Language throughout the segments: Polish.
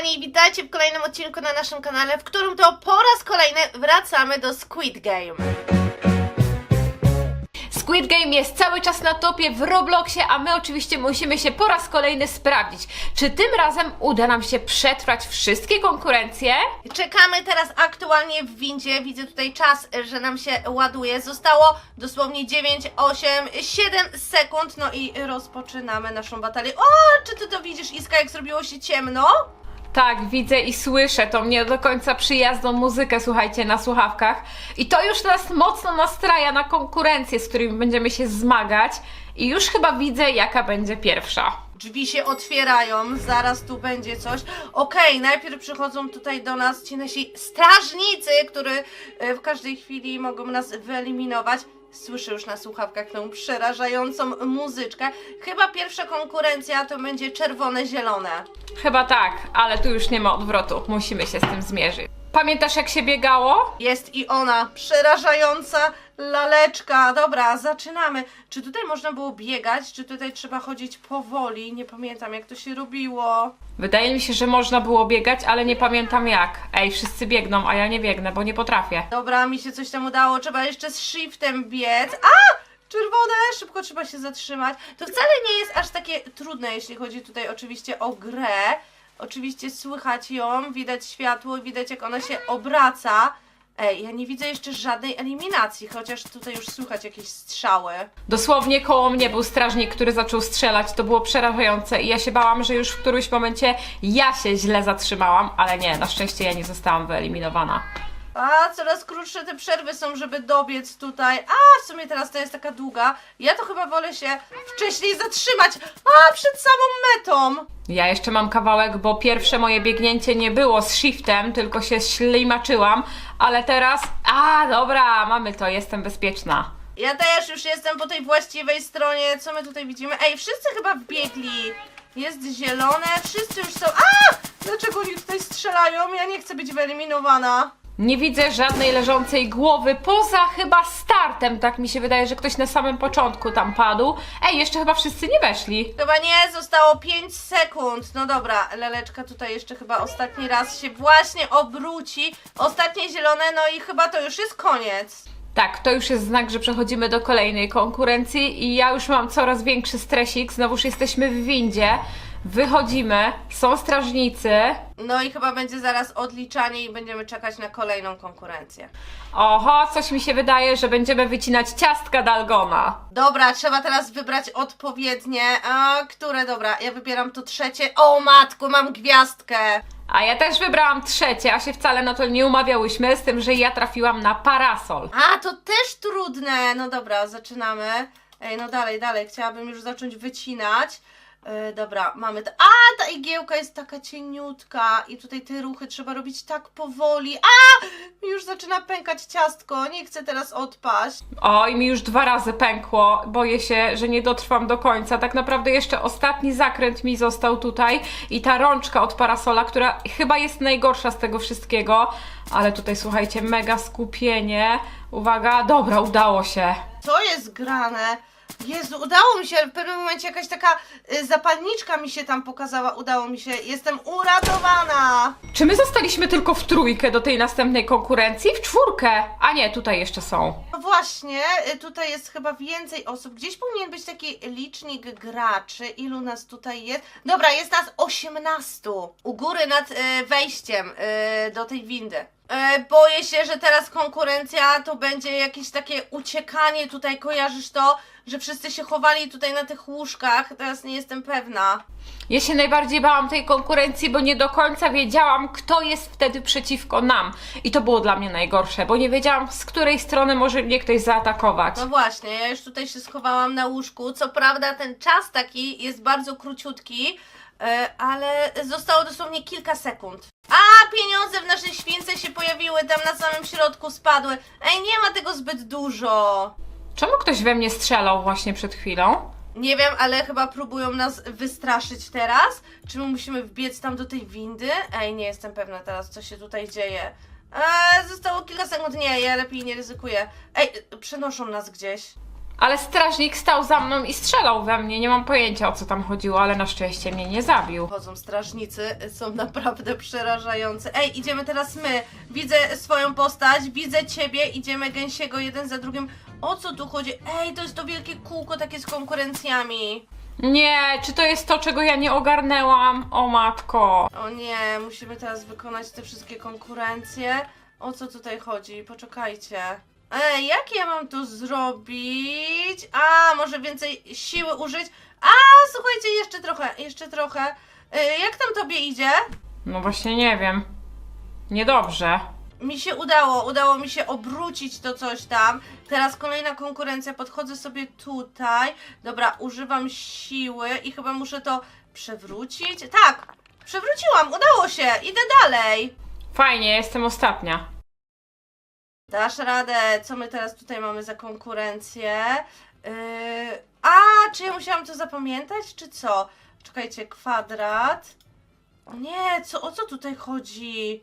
kochani, witajcie w kolejnym odcinku na naszym kanale, w którym to po raz kolejny wracamy do Squid Game. Squid Game jest cały czas na topie w Robloxie, a my oczywiście musimy się po raz kolejny sprawdzić, czy tym razem uda nam się przetrwać wszystkie konkurencje. Czekamy teraz aktualnie w windzie, widzę tutaj czas, że nam się ładuje. Zostało dosłownie 9, 8, 7 sekund, no i rozpoczynamy naszą batalię. O, czy ty to widzisz, Iska, jak zrobiło się ciemno? Tak, widzę i słyszę tą nie do końca przyjazną muzykę, słuchajcie, na słuchawkach. I to już nas mocno nastraja na konkurencję, z którymi będziemy się zmagać. I już chyba widzę, jaka będzie pierwsza. Drzwi się otwierają, zaraz tu będzie coś. Okej, najpierw przychodzą tutaj do nas ci nasi strażnicy, którzy e, w każdej chwili mogą nas wyeliminować. Słyszę już na słuchawkach tą przerażającą muzyczkę. Chyba pierwsza konkurencja to będzie czerwone-zielone. Chyba tak, ale tu już nie ma odwrotu. Musimy się z tym zmierzyć. Pamiętasz, jak się biegało? Jest i ona, przerażająca laleczka. Dobra, zaczynamy. Czy tutaj można było biegać, czy tutaj trzeba chodzić powoli? Nie pamiętam jak to się robiło. Wydaje mi się, że można było biegać, ale nie pamiętam jak. Ej, wszyscy biegną, a ja nie biegnę, bo nie potrafię. Dobra, mi się coś tam udało. Trzeba jeszcze z shiftem biec. A! Czerwone! Szybko trzeba się zatrzymać. To wcale nie jest aż takie trudne, jeśli chodzi tutaj oczywiście o grę. Oczywiście słychać ją, widać światło, widać jak ona się obraca. Ej, ja nie widzę jeszcze żadnej eliminacji, chociaż tutaj już słychać jakieś strzały. Dosłownie koło mnie był strażnik, który zaczął strzelać. To było przerażające i ja się bałam, że już w którymś momencie ja się źle zatrzymałam, ale nie, na szczęście ja nie zostałam wyeliminowana. A, coraz krótsze te przerwy są, żeby dobiec tutaj. A, w sumie teraz to jest taka długa. Ja to chyba wolę się wcześniej zatrzymać. A, przed samą metą. Ja jeszcze mam kawałek, bo pierwsze moje biegnięcie nie było z shiftem, tylko się ślimaczyłam, ale teraz. A, dobra, mamy to, jestem bezpieczna. Ja też już jestem po tej właściwej stronie. Co my tutaj widzimy? Ej, wszyscy chyba wbiegli. Jest zielone, wszyscy już są. A! Dlaczego oni tutaj strzelają? Ja nie chcę być wyeliminowana. Nie widzę żadnej leżącej głowy, poza chyba startem. Tak mi się wydaje, że ktoś na samym początku tam padł. Ej, jeszcze chyba wszyscy nie weszli. Chyba nie, zostało 5 sekund. No dobra, Leleczka tutaj jeszcze chyba ostatni raz się właśnie obróci. Ostatnie zielone, no i chyba to już jest koniec. Tak, to już jest znak, że przechodzimy do kolejnej konkurencji i ja już mam coraz większy stresik. Znowuż jesteśmy w windzie, wychodzimy, są strażnicy. No i chyba będzie zaraz odliczanie i będziemy czekać na kolejną konkurencję. Oho, coś mi się wydaje, że będziemy wycinać ciastka Dalgona. Dobra, trzeba teraz wybrać odpowiednie. A, które dobra? Ja wybieram to trzecie. O matku, mam gwiazdkę. A ja też wybrałam trzecie, a się wcale na to nie umawiałyśmy, z tym, że ja trafiłam na parasol. A, to też trudne. No dobra, zaczynamy. Ej, no dalej, dalej. Chciałabym już zacząć wycinać. E, dobra, mamy to. A, ta igiełka jest taka cieniutka i tutaj te ruchy trzeba robić tak powoli. A, mi już zaczyna pękać ciastko. Nie chcę teraz odpaść. Oj, mi już dwa razy pękło. Boję się, że nie dotrwam do końca. Tak naprawdę jeszcze ostatni zakręt mi został tutaj i ta rączka od parasola, która chyba jest najgorsza z tego wszystkiego. Ale tutaj słuchajcie, mega skupienie. Uwaga, dobra, udało się. Co jest grane? Jezu, udało mi się, w pewnym momencie jakaś taka y, zapalniczka mi się tam pokazała, udało mi się, jestem uratowana! Czy my zostaliśmy tylko w trójkę do tej następnej konkurencji? W czwórkę! A nie, tutaj jeszcze są. No właśnie, y, tutaj jest chyba więcej osób, gdzieś powinien być taki licznik graczy, ilu nas tutaj jest? Dobra, jest nas 18, u góry nad y, wejściem y, do tej windy. E, Boję się, że teraz konkurencja to będzie jakieś takie uciekanie tutaj, kojarzysz to? Że wszyscy się chowali tutaj na tych łóżkach, teraz nie jestem pewna. Ja się najbardziej bałam tej konkurencji, bo nie do końca wiedziałam, kto jest wtedy przeciwko nam. I to było dla mnie najgorsze, bo nie wiedziałam, z której strony może mnie ktoś zaatakować. No właśnie, ja już tutaj się schowałam na łóżku. Co prawda ten czas taki jest bardzo króciutki, e, ale zostało dosłownie kilka sekund. A, pieniądze w naszej śwince się pojawiły, tam na samym środku spadły. Ej, nie ma tego zbyt dużo. Czemu ktoś we mnie strzelał właśnie przed chwilą? Nie wiem, ale chyba próbują nas wystraszyć teraz. Czy my musimy wbiec tam do tej windy? Ej, nie jestem pewna teraz, co się tutaj dzieje. Eee, zostało kilka sekund. Nie, ja lepiej nie ryzykuję. Ej, przenoszą nas gdzieś. Ale strażnik stał za mną i strzelał we mnie. Nie mam pojęcia o co tam chodziło, ale na szczęście mnie nie zabił. Chodzą strażnicy, są naprawdę przerażający. Ej, idziemy teraz my. Widzę swoją postać, widzę ciebie, idziemy gęsiego jeden za drugim. O co tu chodzi? Ej, to jest to wielkie kółko takie z konkurencjami. Nie, czy to jest to, czego ja nie ogarnęłam? O matko. O nie, musimy teraz wykonać te wszystkie konkurencje. O co tutaj chodzi? Poczekajcie. Ej, jak ja mam to zrobić? A, może więcej siły użyć? A, słuchajcie, jeszcze trochę, jeszcze trochę. Ej, jak tam tobie idzie? No właśnie nie wiem. Niedobrze. Mi się udało, udało mi się obrócić to coś tam. Teraz kolejna konkurencja, podchodzę sobie tutaj. Dobra, używam siły i chyba muszę to przewrócić. Tak, przewróciłam, udało się, idę dalej. Fajnie, jestem ostatnia. Dasz radę, co my teraz tutaj mamy za konkurencję? Yy... A, czy ja musiałam to zapamiętać, czy co? Czekajcie, kwadrat. Nie, co, o co tutaj chodzi?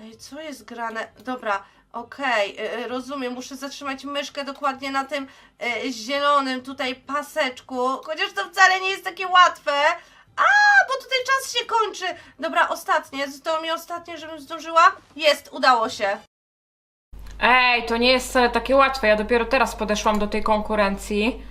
Ej, co jest grane? Dobra, okej, yy, rozumiem, muszę zatrzymać myszkę dokładnie na tym yy, zielonym tutaj paseczku, chociaż to wcale nie jest takie łatwe. A, bo tutaj czas się kończy. Dobra, ostatnie, zostało mi ostatnie, żebym zdążyła. Jest, udało się. Ej, to nie jest wcale takie łatwe. Ja dopiero teraz podeszłam do tej konkurencji.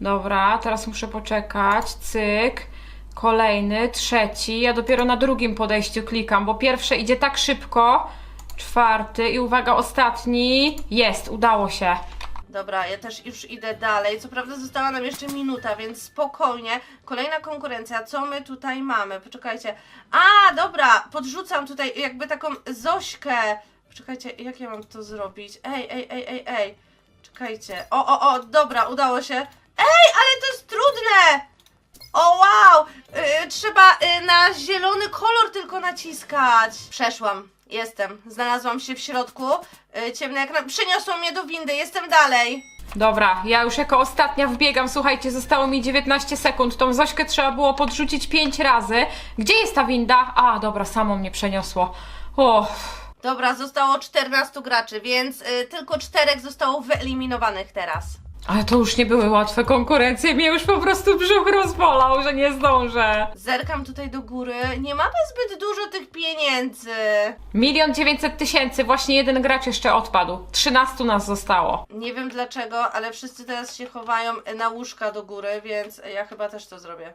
Dobra, teraz muszę poczekać. Cyk. Kolejny, trzeci. Ja dopiero na drugim podejściu klikam, bo pierwsze idzie tak szybko. Czwarty i uwaga, ostatni. Jest, udało się. Dobra, ja też już idę dalej. Co prawda została nam jeszcze minuta, więc spokojnie. Kolejna konkurencja. Co my tutaj mamy? Poczekajcie. A, dobra, podrzucam tutaj jakby taką Zośkę. Poczekajcie, jak ja mam to zrobić? Ej, ej, ej, ej, ej. Czekajcie. O, o, o, dobra, udało się. Ej, ale to jest trudne! O, wow! Yy, trzeba yy, na zielony kolor tylko naciskać. Przeszłam. Jestem. Znalazłam się w środku. Yy, ciemne jak na... Przeniosło mnie do windy. Jestem dalej. Dobra, ja już jako ostatnia wbiegam. Słuchajcie, zostało mi 19 sekund. Tą Zośkę trzeba było podrzucić 5 razy. Gdzie jest ta winda? A, dobra, samo mnie przeniosło. O, Dobra, zostało 14 graczy, więc y, tylko czterech zostało wyeliminowanych teraz. ale to już nie były łatwe konkurencje. Mnie już po prostu brzuch rozbolał, że nie zdążę. Zerkam tutaj do góry. Nie mamy zbyt dużo tych pieniędzy. Milion dziewięćset tysięcy, właśnie jeden gracz jeszcze odpadł. 13 nas zostało. Nie wiem dlaczego, ale wszyscy teraz się chowają na łóżka do góry, więc ja chyba też to zrobię.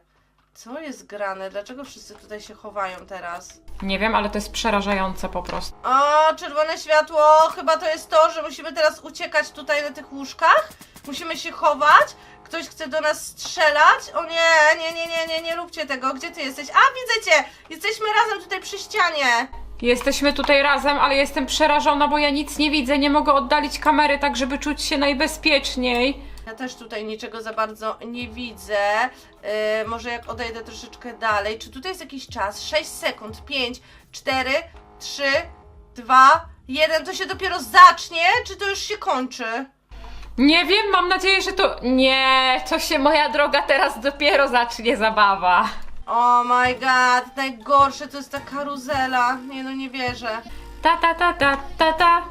Co jest grane? Dlaczego wszyscy tutaj się chowają teraz? Nie wiem, ale to jest przerażające po prostu. O, czerwone światło! Chyba to jest to, że musimy teraz uciekać tutaj na tych łóżkach. Musimy się chować. Ktoś chce do nas strzelać. O nie, nie, nie, nie, nie, nie róbcie tego. Gdzie ty jesteś? A, widzę cię! Jesteśmy razem tutaj przy ścianie. Jesteśmy tutaj razem, ale jestem przerażona, bo ja nic nie widzę. Nie mogę oddalić kamery tak, żeby czuć się najbezpieczniej. Ja też tutaj niczego za bardzo nie widzę. Yy, może jak odejdę troszeczkę dalej. Czy tutaj jest jakiś czas? 6 sekund. 5, 4, 3, 2, 1. To się dopiero zacznie, czy to już się kończy? Nie wiem, mam nadzieję, że to. Nie, to się moja droga teraz dopiero zacznie zabawa. Oh my god, najgorsze to jest ta karuzela. Nie no, nie wierzę. Ta ta ta ta ta ta.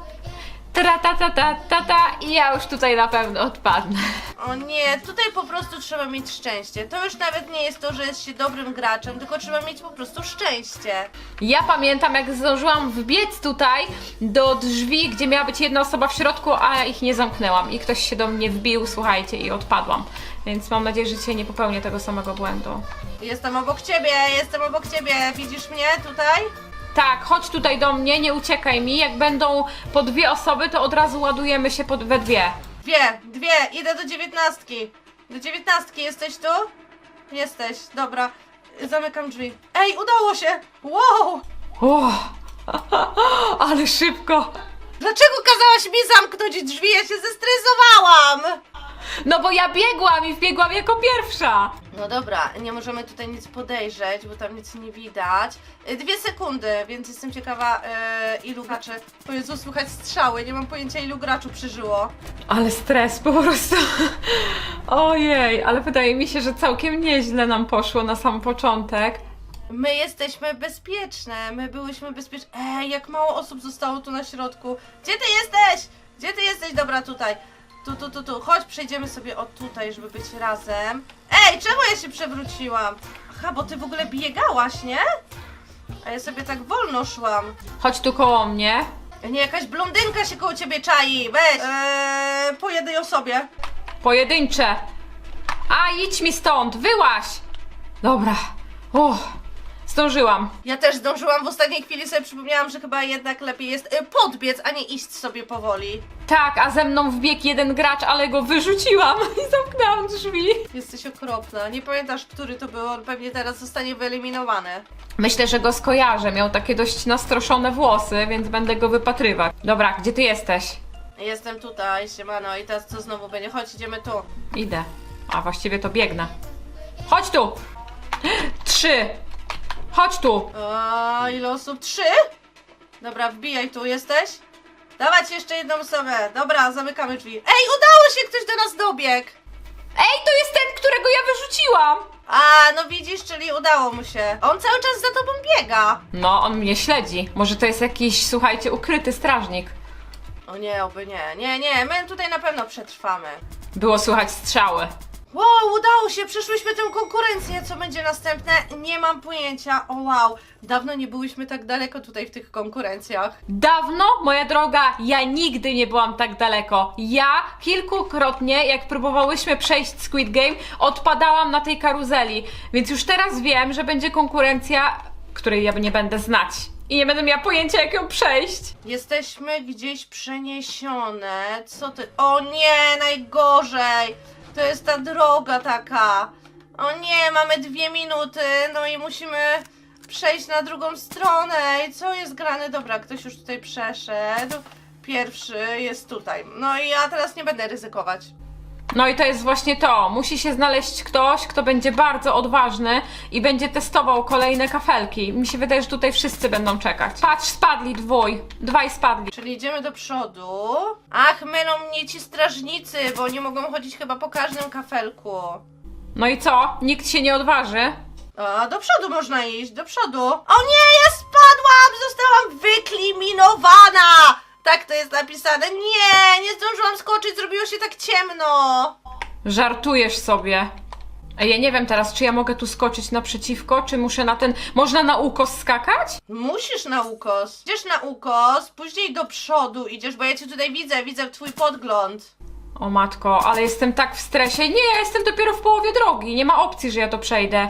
Tra ta ta ta ta ta i ja już tutaj na pewno odpadnę. O nie, tutaj po prostu trzeba mieć szczęście. To już nawet nie jest to, że jest się dobrym graczem, tylko trzeba mieć po prostu szczęście. Ja pamiętam, jak zdążyłam wbiec tutaj do drzwi, gdzie miała być jedna osoba w środku, a ja ich nie zamknęłam. I ktoś się do mnie wbił, słuchajcie, i odpadłam. Więc mam nadzieję, że dzisiaj nie popełnię tego samego błędu. Jestem obok ciebie, jestem obok ciebie. Widzisz mnie tutaj? Tak, chodź tutaj do mnie, nie uciekaj mi. Jak będą po dwie osoby, to od razu ładujemy się pod, we dwie. Dwie, dwie, idę do dziewiętnastki. Do dziewiętnastki jesteś tu? Jesteś, dobra. Zamykam drzwi. Ej, udało się! Wow! O, ale szybko. Dlaczego kazałaś mi zamknąć drzwi? Ja się zestresowałam! No bo ja biegłam i wbiegłam jako pierwsza. No dobra, nie możemy tutaj nic podejrzeć, bo tam nic nie widać. Y, Dwie sekundy, więc jestem ciekawa yy, ilu graczy... O Jezu, słychać strzały, nie mam pojęcia ilu graczy przeżyło. Ale stres po prostu. Ojej, ale wydaje mi się, że całkiem nieźle nam poszło na sam początek. My jesteśmy bezpieczne, my byłyśmy bezpieczne. Ej, jak mało osób zostało tu na środku. Gdzie ty jesteś? Gdzie ty jesteś? Dobra, tutaj. Tu, tu, tu, tu. Chodź, przejdziemy sobie od tutaj, żeby być razem. Ej, czemu ja się przewróciłam? Aha, bo ty w ogóle biegałaś, nie? A ja sobie tak wolno szłam. Chodź tu koło mnie. Nie, jakaś blondynka się koło ciebie czai, weź! Eee, po jednej osobie. Pojedyncze. A, idź mi stąd, wyłaś. Dobra. Uff, zdążyłam. Ja też zdążyłam w ostatniej chwili, sobie przypomniałam, że chyba jednak lepiej jest e, podbiec, a nie iść sobie powoli. Tak, a ze mną wbiegł jeden gracz, ale go wyrzuciłam i zamknęłam drzwi. Jesteś okropna. Nie pamiętasz, który to był, on pewnie teraz zostanie wyeliminowany. Myślę, że go skojarzę. Miał takie dość nastroszone włosy, więc będę go wypatrywać. Dobra, gdzie ty jesteś? Jestem tutaj, siemano, i teraz co znowu będzie? Chodź, idziemy tu. Idę. A właściwie to biegnę. Chodź tu! Trzy! Chodź tu! A ile osób? Trzy? Dobra, wbijaj tu, jesteś? Dawać jeszcze jedną osobę. Dobra, zamykamy drzwi. Ej, udało się, ktoś do nas dobiegł! Ej, to jest ten, którego ja wyrzuciłam! A, no widzisz, czyli udało mu się. On cały czas za tobą biega. No, on mnie śledzi. Może to jest jakiś, słuchajcie, ukryty strażnik. O nie, oby nie. Nie, nie, my tutaj na pewno przetrwamy. Było słychać strzały. Wow, udało się, przeszłyśmy tę konkurencję. Co będzie następne? Nie mam pojęcia. O wow, dawno nie byłyśmy tak daleko tutaj w tych konkurencjach. Dawno, moja droga, ja nigdy nie byłam tak daleko. Ja kilkukrotnie, jak próbowałyśmy przejść Squid Game, odpadałam na tej karuzeli. Więc już teraz wiem, że będzie konkurencja, której ja nie będę znać. I nie będę miała pojęcia, jak ją przejść. Jesteśmy gdzieś przeniesione. Co ty? O nie, najgorzej. To jest ta droga taka. O nie, mamy dwie minuty, no i musimy przejść na drugą stronę. I co jest grane? Dobra, ktoś już tutaj przeszedł. Pierwszy jest tutaj. No i ja teraz nie będę ryzykować. No i to jest właśnie to. Musi się znaleźć ktoś, kto będzie bardzo odważny i będzie testował kolejne kafelki. Mi się wydaje, że tutaj wszyscy będą czekać. Patrz, spadli dwój. Dwaj spadli. Czyli idziemy do przodu. Ach, mylą mnie ci strażnicy, bo nie mogą chodzić chyba po każdym kafelku. No i co? Nikt się nie odważy? A, do przodu można iść, do przodu. O nie, ja spadłam! Zostałam wykliminowana! Tak to jest napisane. Nie, nie zdążyłam skoczyć, zrobiło się tak ciemno. Żartujesz sobie. Ej, ja nie wiem teraz, czy ja mogę tu skoczyć naprzeciwko, czy muszę na ten... Można na ukos skakać? Musisz na ukos. Idziesz na ukos, później do przodu idziesz, bo ja cię tutaj widzę, widzę twój podgląd. O matko, ale jestem tak w stresie. Nie, ja jestem dopiero w połowie drogi. Nie ma opcji, że ja to przejdę.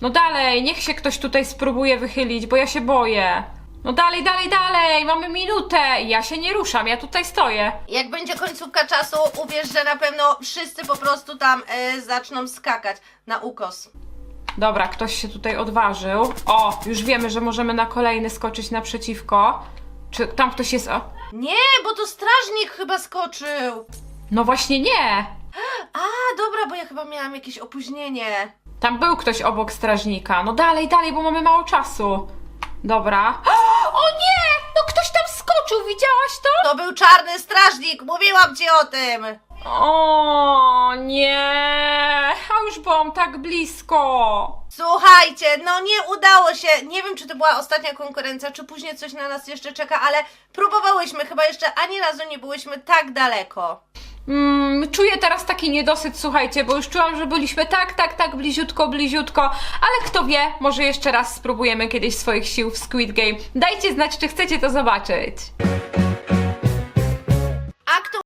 No dalej, niech się ktoś tutaj spróbuje wychylić, bo ja się boję. No dalej, dalej, dalej, mamy minutę. Ja się nie ruszam, ja tutaj stoję. Jak będzie końcówka czasu, uwierz, że na pewno wszyscy po prostu tam e, zaczną skakać na ukos. Dobra, ktoś się tutaj odważył. O, już wiemy, że możemy na kolejny skoczyć naprzeciwko. Czy tam ktoś jest? O, Nie, bo to strażnik chyba skoczył. no właśnie nie. A, dobra, bo ja chyba miałam jakieś opóźnienie. Tam był ktoś obok strażnika. No dalej, dalej, bo mamy mało czasu. Dobra. O nie! No ktoś tam skoczył, widziałaś to? To był czarny strażnik, mówiłam ci o tym. O nie! A już byłam tak blisko. Słuchajcie, no nie udało się. Nie wiem, czy to była ostatnia konkurencja, czy później coś na nas jeszcze czeka, ale próbowałyśmy. Chyba jeszcze ani razu nie byłyśmy tak daleko. Mm, czuję teraz taki niedosyt, słuchajcie, bo już czułam, że byliśmy tak, tak, tak bliziutko, bliziutko, ale kto wie, może jeszcze raz spróbujemy kiedyś swoich sił w Squid Game. Dajcie znać, czy chcecie to zobaczyć.